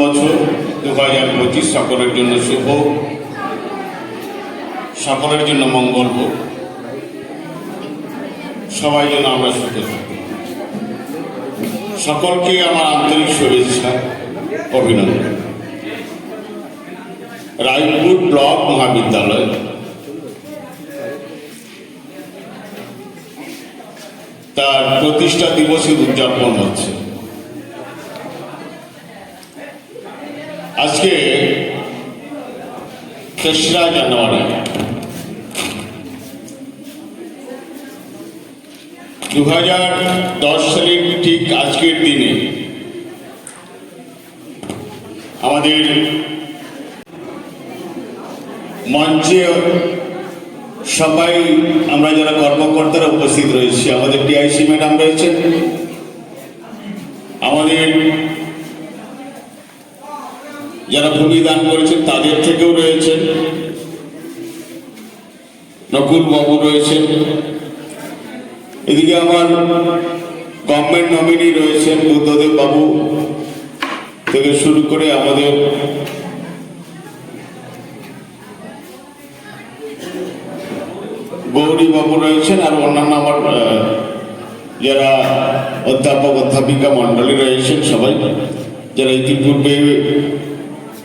বছর দু হাজার পঁচিশ সকলের জন্য শুভ সকলের জন্য মঙ্গল হোক। সবাই যেন আমরা সুখে থাকি। সকলকে আমার আন্তরিক শুভেচ্ছা, অভিনন্দন। রায়পুর ব্লক মহাবিদ্যালয়। তার প্রতিষ্ঠা দিবসের উদযাপন হচ্ছে। আজকে তেসরা জানুয়ারি। দু হাজার দশ সালের ঠিক আজকের দিনে আমাদের মঞ্চে সবাই, আমরা যারা কর্মকর্তারা উপস্থিত রয়েছি, আমাদের টিআইসি ম্যাডাম রয়েছেন আমাদের যারা ভূমি দান করেছেন, তাদের থেকেও রয়েছেন। নকুল বাবু রয়েছেন। এদিকে আমার গভর্নমেন্ট নমিনি রয়েছেন বুদ্ধদেব বাবু। থেকে শুরু করে আমাদের গৌরী বাবু রয়েছেন আর অন্যান্য আমার যারা অধ্যাপক, অধ্যাপিকা মণ্ডলী রয়েছেন সবাই, যারা ইতিপূর্বে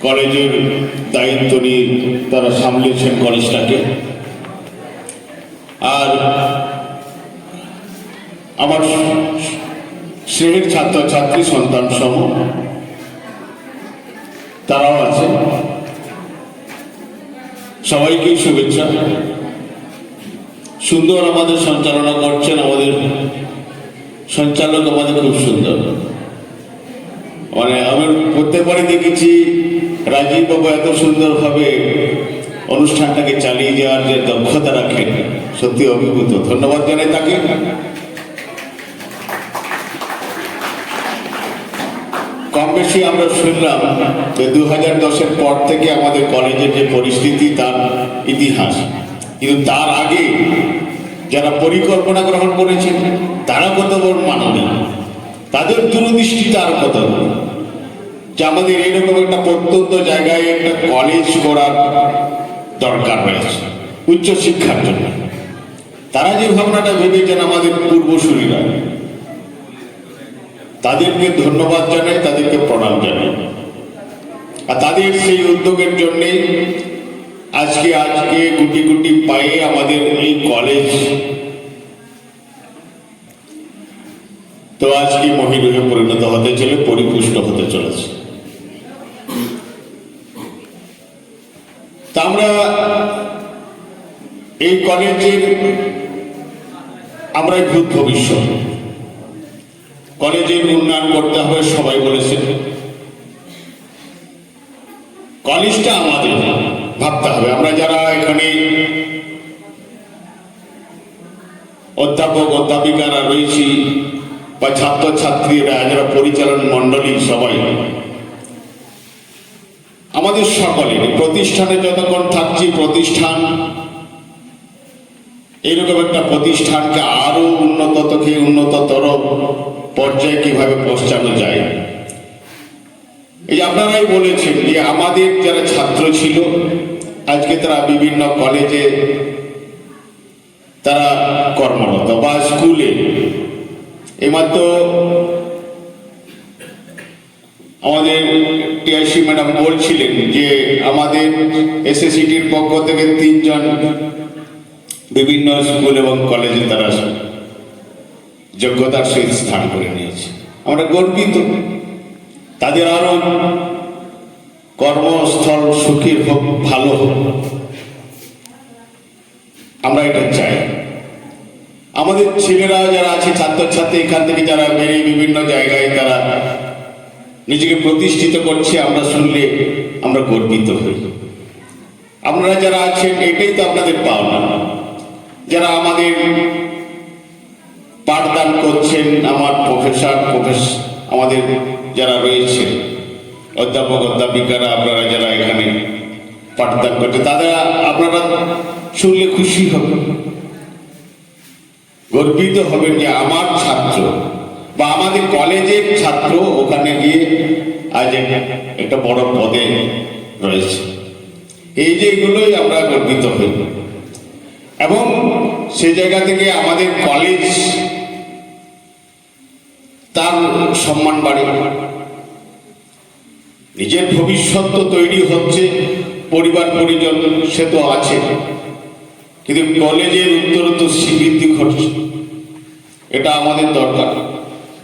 কলেজের দায়িত্ব নিয়ে তারা সামলেছেন কলেজটাকে। আর আমার শ্রেণির ছাত্র ছাত্রী সন্তান সহ তারাও আছে সবাইকেই শুভেচ্ছা। সুন্দর আমাদের সঞ্চালনা করছেন আমাদের সঞ্চালক আমাদের খুব সুন্দর। মানে আমি প্রত্যেকবারই দেখেছি রাজীব বাবু এত সুন্দরভাবে অনুষ্ঠানটাকে চালিয়ে যাওয়ার যে দক্ষতা রাখেন, সত্যি অভিভূত। ধন্যবাদ জানাই তাকে। কম বেশি আমরা শুনলাম যে দু হাজার দশের পর থেকে আমাদের কলেজের যে পরিস্থিতি, তার ইতিহাস। কিন্তু তার আগে যারা পরিকল্পনা গ্রহণ করেছেন, তারা কত বড় মাননীয় তাদের দূরদৃষ্টি তার কত বড়? যে আমাদের এরকম একটা প্রত্যন্ত জায়গায় একটা কলেজ করার দরকার রয়েছে, উচ্চ শিক্ষার জন্য। তারা যে ভাবনাটা ভেবেছেন আমাদের পূর্বসূরীরা, তাদেরকে ধন্যবাদ জানাই, তাদেরকে প্রণাম জানাই। আর তাদের সেই উদ্যোগের জন্যে আজকে আজকে গুটি গুটি পায়ে আমাদের এই কলেজ তো আজকে মহিরূহে পরিণত হতে চলে, পরিপুষ্ট হতে চলেছে। তা আমরা এই কলেজের আমরা ভূত ভবিষ্যৎ। কলেজের উন্নয়ন করতে হবে সবাই বলেছেন কলেজটা আমাদের ভাবতে হবে। আমরা যারা এখানে অধ্যাপক, অধ্যাপিকারা রয়েছি বা ছাত্রছাত্রীরা, যারা পরিচালন মণ্ডলী সবাই আমাদের সকলের প্রতিষ্ঠানে যতক্ষণ থাকছি, প্রতিষ্ঠান এইরকম একটা প্রতিষ্ঠানকে আরও উন্নত থেকে উন্নততর পর্যায়ে কীভাবে পৌঁছানো যায়। এই আপনারাই বলেছেন যে আমাদের যারা ছাত্র ছিল, আজকে তারা বিভিন্ন কলেজে তারা কর্মরত বা স্কুলে। এমাত্র আমাদের টিআইসি ম্যাডাম বলছিলেন যে আমাদের এসএসসিটির পক্ষ থেকে তিনজন বিভিন্ন স্কুল এবং কলেজে তারা যোগ্যতার সহিত স্থান করে নিয়েছে। আমরা গর্বিত। তাদের আরও কর্মস্থল সুখী হোক, ভালো হোক, আমরা এটা চাই। আমাদের ছেলেরা যারা আছে, ছাত্রছাত্রী, এখান থেকে যারা বেরিয়ে বিভিন্ন জায়গায় তারা নিজেকে প্রতিষ্ঠিত করছে, আমরা শুনলে আমরা গর্বিত হই। আপনারা যারা আছেন, এটাই তো আপনাদের পাওনা। যারা আমাদের পাঠদান করছেন, আমার প্রফেসর প্রফেস আমাদের যারা রয়েছে অধ্যাপক, অধ্যাপিকারা, আপনারা যারা এখানে পাঠদান করছে তাদের আপনারা শুনলে খুশি হবেন। গর্বিত হবেন যে আমার ছাত্র বা আমাদের কলেজের ছাত্র ওখানে গিয়ে আজ একটা বড় পদে রয়েছে। এই যে এগুলোই আমরা গর্বিত হই। এবং সে জায়গা থেকে আমাদের কলেজ তার সম্মান বাড়ে। নিজের ভবিষ্যৎ তো তৈরি হচ্ছে, পরিবার, পরিজন, সে তো আছে। কিন্তু কলেজের উত্তরোত্তর স্বীকৃতি ঘটছে। এটা আমাদের দরকার।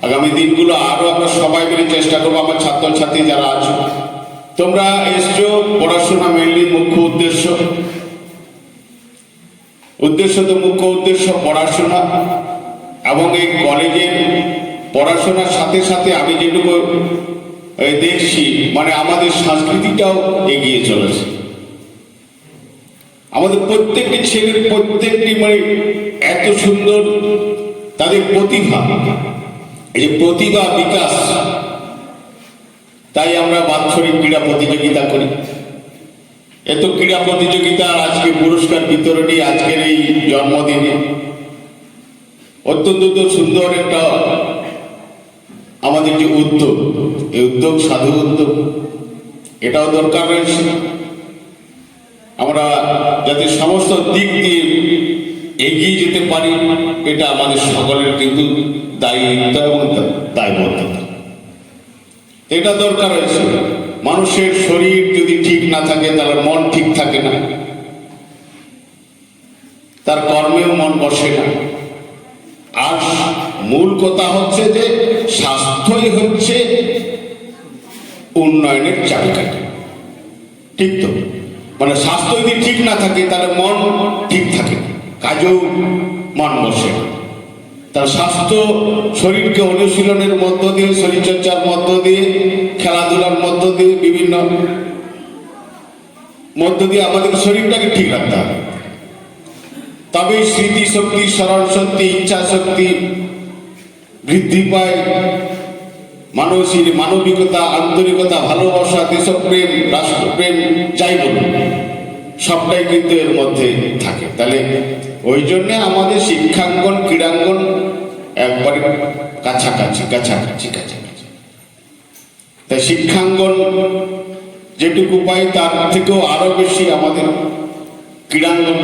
আগামী দিনগুলো আরও আমরা সবাই মিলে চেষ্টা করব, আমার ছাত্রছাত্রী যারা আছো। তোমরা এসছো, পড়াশোনা মেনলি মুখ্য উদ্দেশ্য। উদ্দেশ্য তো মুখ্য উদ্দেশ্য পড়াশোনা এবং এই কলেজের পড়াশোনার সাথে সাথে আমি যেটুকু দেখছি মানে আমাদের সংস্কৃতিটাও এগিয়ে চলেছে। আমাদের প্রত্যেকটি ছেলের প্রত্যেকটি মানে এত সুন্দর তাদের প্রতিভা। এই প্রতিভা বিকাশ, তাই আমরা বাৎসরিক ক্রীড়া প্রতিযোগিতা করি। এত ক্রীড়া প্রতিযোগিতা আর আজকে পুরস্কার বিতরণী আজকের এই জন্মদিনে। অত্যন্ত সুন্দর একটা আমাদের যে উদ্যোগ, এই উদ্যোগ সাধু উদ্যোগ, এটাও দরকার রয়েছে। আমরা যাতে সমস্ত দিক দিয়ে এগিয়ে যেতে পারি, এটা আমাদের সকলের কিন্তু দায়বদ্ধতা। এটা দরকার রয়েছে মানুষের শরীর যদি ঠিক না থাকে, তাহলে মন ঠিক থাকে না। তার কর্মেও মন বসে না। আর মূল কথা হচ্ছে যে, স্বাস্থ্যই হচ্ছে উন্নয়নের চাবিকাঠি। ঠিক তো? মানে স্বাস্থ্য যদি ঠিক না থাকে, তাহলে মন ঠিক থাকে। কাজেও মন বসে না। তার স্বাস্থ্য শরীরকে অনুশীলনের মধ্য দিয়ে, শরীরচর্চার মধ্য দিয়ে, খেলাধুলার মধ্য দিয়ে, বিভিন্ন মধ্য দিয়ে আমাদের শরীরটাকে ঠিক রাখতে হবে। তবে স্মৃতি শক্তি, স্মরণ শক্তি, ইচ্ছা শক্তি বৃদ্ধি পায়। মানসিক, মানবিকতা, আন্তরিকতা, ভালোবাসা, দেশপ্রেম, রাষ্ট্রপ্রেম, যাই বলুন, সবটাই কিন্তু এর মধ্যে থাকে। তাহলে ওই জন্যে আমাদের শিক্ষাঙ্গন, ক্রীড়াঙ্গন একবারে কাছাকাছি কাছাকাছি কাছাকাছি। তাই শিক্ষাঙ্গন যেটুকু পাই তার থেকেও আরও বেশি আমাদের ক্রীড়াঙ্গন।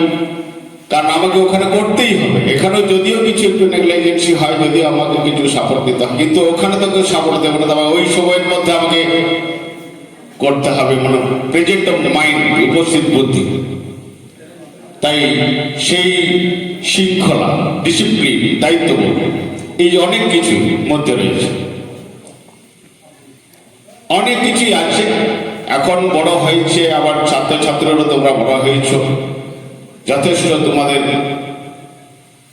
কারণ আমাকে ওখানে করতেই হবে। এখানেও যদিও কিছু একটু নেগলাইজেন্সি হয়, যদিও আমাকে কিছু সাপোর্ট দিতে হয়, কিন্তু ওখানে তো কেউ সাপোর্ট দেবে না। ওই সময়ের মধ্যে আমাকে করতে হবে মানে প্রেজেন্ট অফ মাইন্ড উপস্থিত বুদ্ধি। তাই সেই শৃঙ্খলা ডিসিপ্লিন দায়িত্ববোধ, এই অনেক কিছু মধ্যে রয়েছে। অনেক কিছুই আছে। এখন বড় হয়েছে আবার ছাত্রছাত্রীরা তোমরা বড় হয়েছ। যথেষ্ট তোমাদের,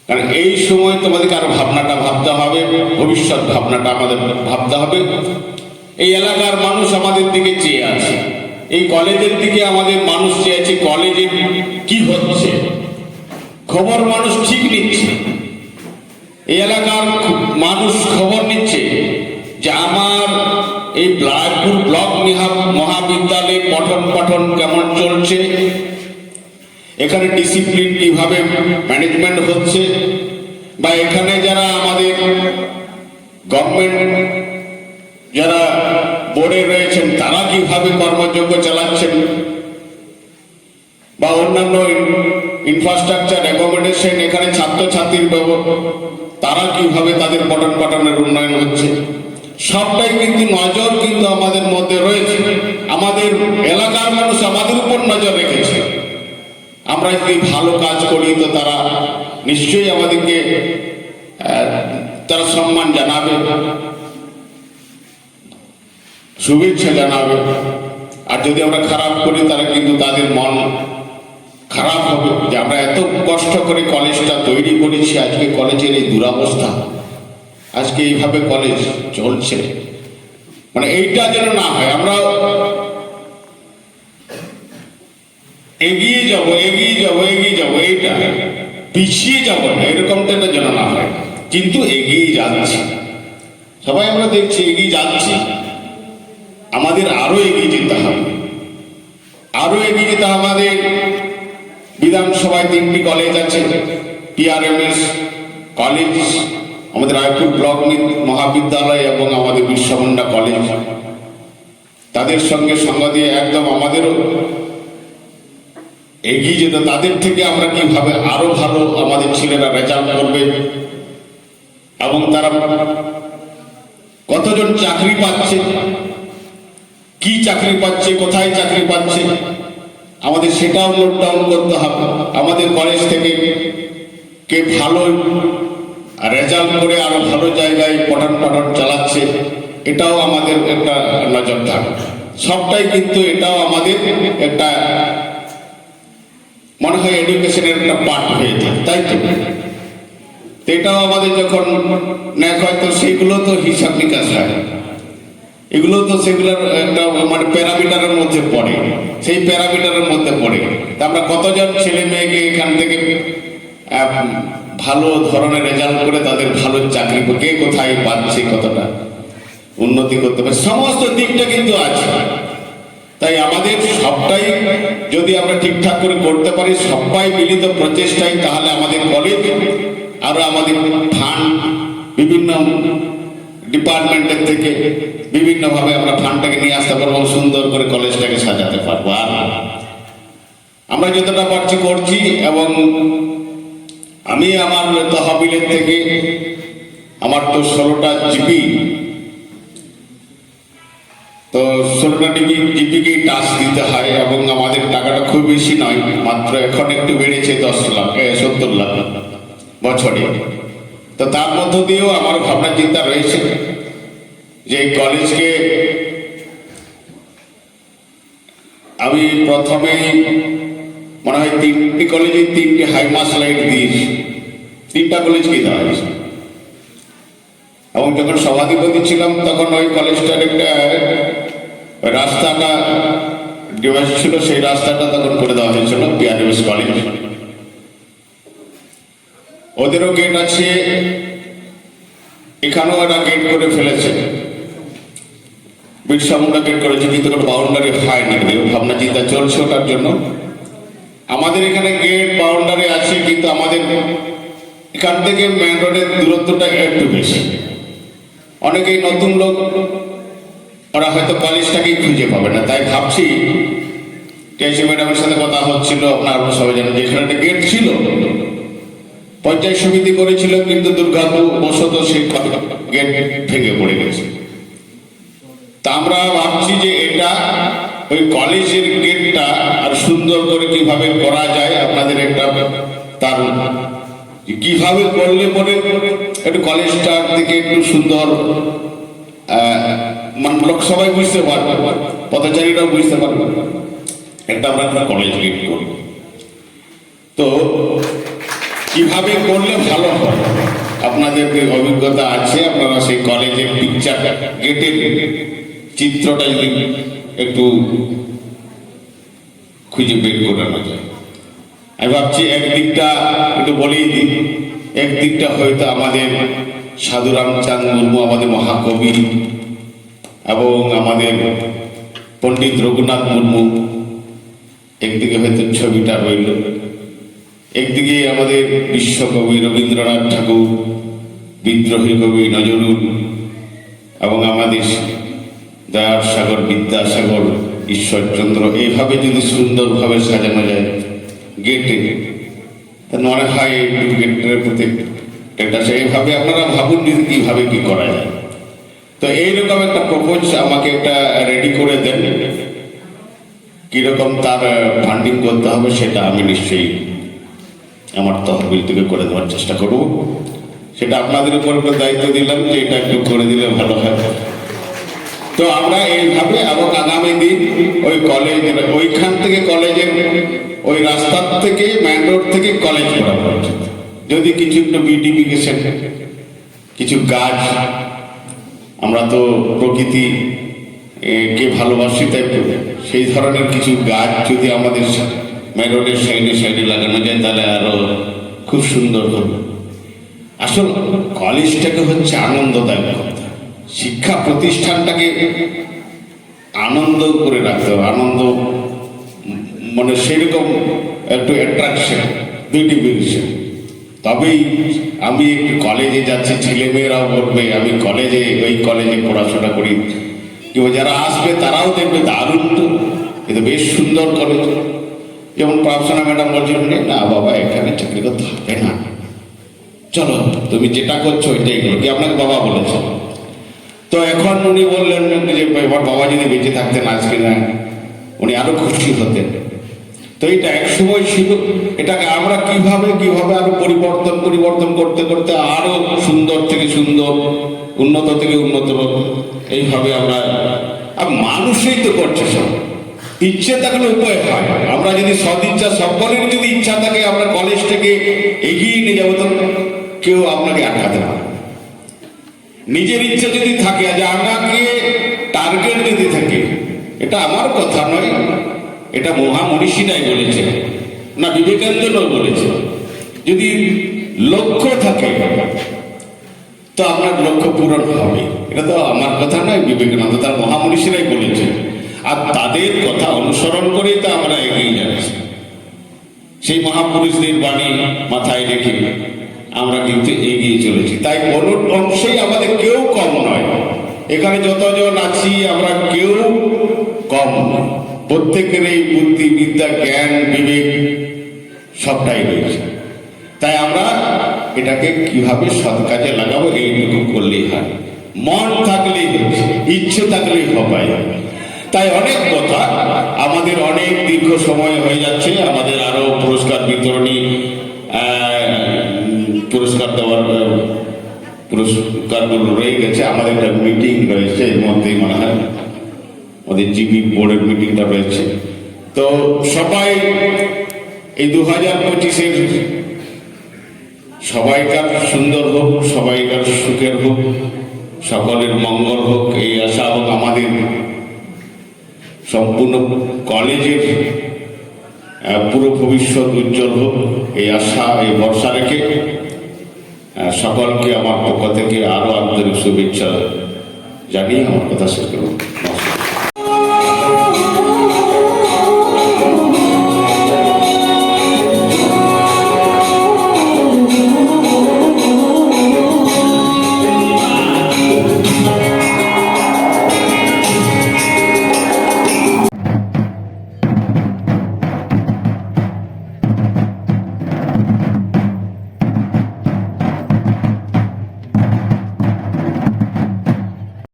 কারণ এই সময় তোমাদেরকে আরও ভাবনাটা ভাবতে হবে, ভবিষ্যৎ ভাবনাটা আমাদের ভাবতে হবে। এই এলাকার মানুষ আমাদের দিকে চেয়ে আছে। এই কলেজের দিকে আমাদের মানুষ চেয়ে আছে কলেজে কি হচ্ছে? খবর মানুষ ঠিক নিচ্ছে। এই এলাকার মানুষ খবর নিচ্ছে যে আমার এই ব্লাকপুর ব্লক মহাবিদ্যালয়ে পঠন পাঠন কেমন চলছে? এখানে ডিসিপ্লিন কীভাবে ম্যানেজমেন্ট হচ্ছে? বা এখানে যারা আমাদের গভর্নমেন্ট যারা বোর্ডে রয়েছেন কীভাবে কর্মযোগ্য চালাচ্ছেন বা অন্যান্য ইনফ্রাস্ট্রাকচার অ্যাকোমোডেশন এখানে ছাত্রছাত্রীর তারা কীভাবে তাদের পঠন পাঠনের উন্নয়ন হচ্ছে? সবটাই কিন্তু নজর কিন্তু আমাদের মধ্যে রয়েছে। আমাদের এলাকার মানুষ আমাদের উপর নজর রেখেছে। আমরা যদি ভালো কাজ করি তো তারা নিশ্চয়ই আমাদেরকে তারা সম্মান জানাবে। শুভেচ্ছা জানাবে। আর যদি আমরা খারাপ করি তারা কিন্তু তাদের মন খারাপ হবে। যে আমরা এত কষ্ট করে কলেজটা তৈরি করেছি, আজকে কলেজের এই দুরবস্থা। আজকে এইভাবে কলেজ চলছে। মানে এইটা যেন না হয় আমরা এগিয়ে যাব এগিয়ে যাব এগিয়ে যাব, এইটা। পিছিয়ে যাব না, এরকমটা একটা যেন না হয়। কিন্তু এগিয়ে যাচ্ছি। সবাই আমরা দেখছি, এগিয়ে যাচ্ছি। আমাদের আরও এগিয়ে যেতে হবে। আরও এগিয়ে যেতে আমাদের বিধানসভায় তিনটি কলেজ আছে টিআরএমএস কলেজ আমাদের রায়পুর ব্লক মহাবিদ্যালয় এবং আমাদের বিশ্বমন্ডা কলেজ তাদের সঙ্গে সঙ্গ দিয়ে একদম আমাদেরও। এগিয়ে যেতে, তাদের থেকে আমরা কীভাবে আরও ভালো আমাদের ছেলেরা রেজাল্ট করবে? এবং তারা কতজন চাকরি পাচ্ছে? কি চাকরি পাচ্ছে, কোথায় চাকরি পাচ্ছে? আমাদের সেটাও নোট ডাউন করতে হবে। আমাদের কলেজ থেকে কে ভালো রেজাল্ট করে আরও ভালো জায়গায় পঠন পাঠন চালাচ্ছে, এটাও আমাদের একটা নজর থাকবে সবটাই কিন্তু এটাও আমাদের একটা মনে হয় এডুকেশনের একটা পার্ট হয়ে যায়, তাই তো? এটাও আমাদের যখন নেক হয়, তো সেগুলো তো হিসাব নিকাশ হয়। এগুলো তো সেগুলোর একটা মানে প্যারামিটারের মধ্যে পড়ে। সেই প্যারামিটারের মধ্যে পড়ে। তা আমরা কতজন ছেলে মেয়েকে এখান থেকে ভালো ধরনের রেজাল্ট করে তাদের ভালো চাকরি কে কোথায় পাচ্ছে কতটা উন্নতি করতে পারে? সমস্ত দিকটা কিন্তু আছে। তাই আমাদের সবটাই যদি আমরা ঠিকঠাক করে করতে পারি, সবাই মিলিত প্রচেষ্টায় তাহলে আমাদের কলেজ আরও আমাদের ফান্ড বিভিন্ন ডিপার্টমেন্টের থেকে বিভিন্নভাবে আমরা ফান্ডটাকে নিয়ে আসতে পারব সুন্দর করে কলেজটাকে সাজাতে পারব। আর আমরা যতটা পারছি করছি এবং আমি আমার তহবিলের থেকে আমার তো ষোলোটা জিপি, তো ষোলোটা ডিপি জিপিকে টাচ দিতে হয় এবং আমাদের টাকাটা খুব বেশি নয়, মাত্র এখন একটু বেড়েছে দশ লাখ সত্তর লাখ বছরে। তো তার মধ্য দিয়েও আমার ভাবনা চিন্তা রয়েছে যে কলেজকে আমি প্রথমে মনে হয় তিনটি কলেজে তিনটি হাইমাস লাইট দিয়েছি তিনটা কলেজকে দেওয়া হয়েছে এবং যখন সভাধিপতি ছিলাম, তখন ওই কলেজটার একটা রাস্তাটা ডিভাইস ছিল, সেই রাস্তাটা তখন করে দেওয়া হয়েছিল বিআরএস কলেজ ওদেরও গেট আছে, এখানেও একটা গেট করে ফেলেছে। বিরসা মুন্ডা গেট করেছে, কিন্তু কোনো বাউন্ডারি হয়নি এরকম ভাবনা চিন্তা চলছে ওটার জন্য। আমাদের এখানে গেট বাউন্ডারি আছে, কিন্তু আমাদের এখান থেকে মেন রোডের দূরত্বটা একটু বেশি। অনেকেই নতুন লোক, ওরা হয়তো কলেজটাকেই খুঁজে পাবে না। তাই ভাবছি টিআইসি ম্যাডামের সাথে কথা হচ্ছিল, আপনার সবাই জানেন যেখানে একটা গেট ছিল। পঞ্চায়েত সমিতি করেছিল, কিন্তু দুর্ভাগ্যবশত সেই গেট ভেঙে পড়ে গেছে। তা আমরা ভাবছি যে এটা ওই কলেজের গেটটা আর সুন্দর করে কীভাবে করা যায়, আপনাদের একটা তার কীভাবে করলে পরে একটু কলেজটার দিকে একটু সুন্দর মানে সবাই বুঝতে পারবে, পথচারীরাও বুঝতে পারবে। একটা আমরা কলেজ গেট করব। তো কীভাবে করলে ভালো হয়? আপনাদের অভিজ্ঞতা আছে? আপনারা সেই কলেজের পিকচার গেটের চিত্রটা যদি একটু খুঁজে বের করানো যায়। আমি ভাবছি একদিকটা একটু বলেই দিই। একদিকটা হয়তো আমাদের সাধু রামচাঁদ মুর্মু, আমাদের মহাকবি এবং আমাদের পণ্ডিত রঘুনাথ মুর্মু, একদিকে হয়তো ছবিটা রইল। একদিকে আমাদের বিশ্বকবি রবীন্দ্রনাথ ঠাকুর, বিদ্রোহী কবি নজরুল এবং আমাদের দয়ার সাগর, বিদ্যাসাগর, ঈশ্বরচন্দ্র এইভাবে যদি সুন্দরভাবে সাজানো যায়, গেটে, তা মনে হয় গেটের প্রতি একটা সেইভাবে আপনারা ভাবুন যদি কীভাবে কি করা যায়। তো এইরকম একটা প্রপোজ আমাকে একটা রেডি করে দেন। কীরকম তার ফান্ডিং করতে হবে সেটা আমি নিশ্চয়ই আমার তহবিল থেকে করে দেওয়ার চেষ্টা করব। সেটা আপনাদের উপর একটা দায়িত্ব দিলাম যে এটা একটু করে দিলে ভালো হয়। তো আমরা এইভাবে এবং আগামী দিন ওই কলেজ ওইখান থেকে কলেজের ওই রাস্তার থেকে মেন রোড থেকে কলেজ করা উচিত। যদি কিছু একটু বিউটিফিকেশন কিছু গাছ আমরা তো প্রকৃতি কে ভালোবাসি তাই সেই ধরনের কিছু গাছ যদি আমাদের মেন রোডের সাইডে সাইডে লাগানো যায় তাহলে আরও খুব সুন্দর হবে আসল কলেজটাকে হচ্ছে আনন্দদায়ক কথা। শিক্ষা প্রতিষ্ঠানটাকে আনন্দ করে রাখতে হবে। আনন্দ মানে সেরকম একটু অ্যাট্রাকশন দুইটি বিষয় তবেই আমি একটু কলেজে যাচ্ছি, ছেলেমেয়েরাও বলবে, আমি কলেজে ওই কলেজে পড়াশোনা করি। কেউ যারা আসবে তারাও দেখবে দারুণ। তো কিন্তু বেশ সুন্দর কলেজ যেমন প্রার্থনা ম্যাডাম বলছিল না বাবা, এখানে চাকরি করতে হবে না। চলো, তুমি যেটা করছ ওইটাই করো। কি আপনাকে বাবা বলেছে? তো এখন উনি বললেন যে, এবার বাবা যদি বেঁচে থাকতেন আজকে না, উনি আরও খুশি হতেন। তো এটা এক সময় ছিল। এটাকে আমরা কীভাবে কীভাবে আরও পরিবর্তন পরিবর্তন করতে করতে আরও সুন্দর থেকে সুন্দর, উন্নত থেকে উন্নত এইভাবে আমরা আর মানুষই তো করছে সব। ইচ্ছে থাকলে উপায় হয়। আমরা যদি সদিচ্ছা সকলের যদি ইচ্ছা থাকে, আমরা কলেজ থেকে এগিয়ে নিয়ে যাব, তো কেউ আপনাকে আটকাতে পারে। নিজের ইচ্ছা যদি থাকে যে আমাকে টার্গেট যদি থাকে, এটা আমার কথা নয়, এটা মহা মনীষীরাই বলেছে, না বিবেকানন্দও বলেছে। যদি লক্ষ্য থাকে, তো আপনার লক্ষ্য পূরণ হবে। এটা তো আমার কথা নয়, বিবেকানন্দ তার মহামনীষীরাই বলেছে। আর তাদের কথা অনুসরণ করেই তো আমরা এগিয়ে যাচ্ছি। সেই মহাপুরুষদের বাণী মাথায় রেখে আমরা কিন্তু এগিয়ে চলেছি। তাই কোনো অংশেই আমাদের কেউ কম নয়। এখানে যতজন আছি, আমরা কেউ কম নয়। প্রত্যেকের এই বুদ্ধি, বিদ্যা, জ্ঞান, বিবেক সবটাই রয়েছে। তাই আমরা এটাকে কীভাবে সৎ কাজে লাগাবো, এইটুকু করলেই হয়। মন থাকলেই ইচ্ছে থাকলেই হবে তাই অনেক কথা। আমাদের অনেক দীর্ঘ সময় হয়ে যাচ্ছে। আমাদের আরও পুরস্কার বিতরণী পুরস্কার দেওয়ার, পুরস্কারগুলো রয়ে গেছে। আমাদের একটা মিটিং রয়েছে এর মধ্যেই মনে হয়। আমাদের জিবি বোর্ডের মিটিংটা রয়েছে। তো সবাই, এই দু হাজার পঁচিশের সবাইকার সুন্দর হোক, সবাইকার সুখের হোক, সকলের মঙ্গল হোক, এই আশা এবং আমাদের। সম্পূর্ণ কলেজের পুরো ভবিষ্যৎ উজ্জ্বল হোক, এই আশা, এই ভরসা রেখে সকলকে আমার পক্ষ থেকে আরও আন্তরিক শুভেচ্ছা জানিয়ে আমার কথা শেষ করব